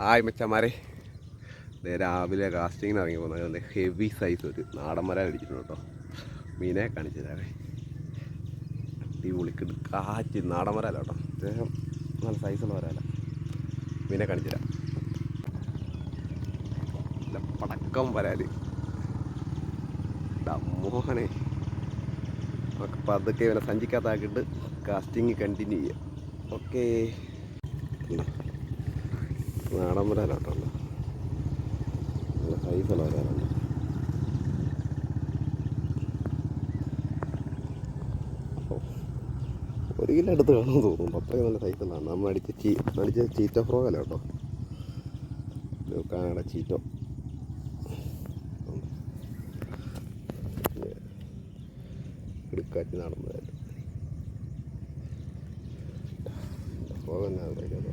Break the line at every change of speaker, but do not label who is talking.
Hi മച്ചന്മാരെ. രാവിലെ കാസ്റ്റിങ്ങിന് ഇറങ്ങി പോകുന്നത് ഹെവി സൈസ് ഒരു നാടൻ മരം അടിച്ചിട്ടുണ്ട് കേട്ടോ. മീനെ കാണിച്ചു തരാവേ. അടിപൊളി കാറ്റ് നാടൻ മരമല്ല കേട്ടോ. അദ്ദേഹം നല്ല സൈസുള്ള മരമല്ല. മീനെ കാണിച്ചു തരാം. നല്ല പടക്കം വരാൽ. മോഹനെ. അപ്പം അതൊക്കെ ഇവനെ സഞ്ചിക്കാത്താക്കിയിട്ട് കാസ്റ്റിങ് കണ്ടിന്യൂ ചെയ്യാം. ഓക്കേ വരാലോട്ടോ നല്ല സൈസുള്ള വരാനുണ്ട് ഒരു കിലോ അടുത്ത് കാണുമെന്ന് തോന്നുന്നു. അത്രയും നല്ല സൈസുള്ളതാണ് നമ്മൾ അടിച്ച ചീ അടിച്ച ചീറ്റ ഫ്രോഗല്ല കേട്ടോ? കാനഡ ചീറ്റോ. എടുക്കാറ്റ് നടന്നതായിട്ട് ഫ്രോഗല്ല തന്നെ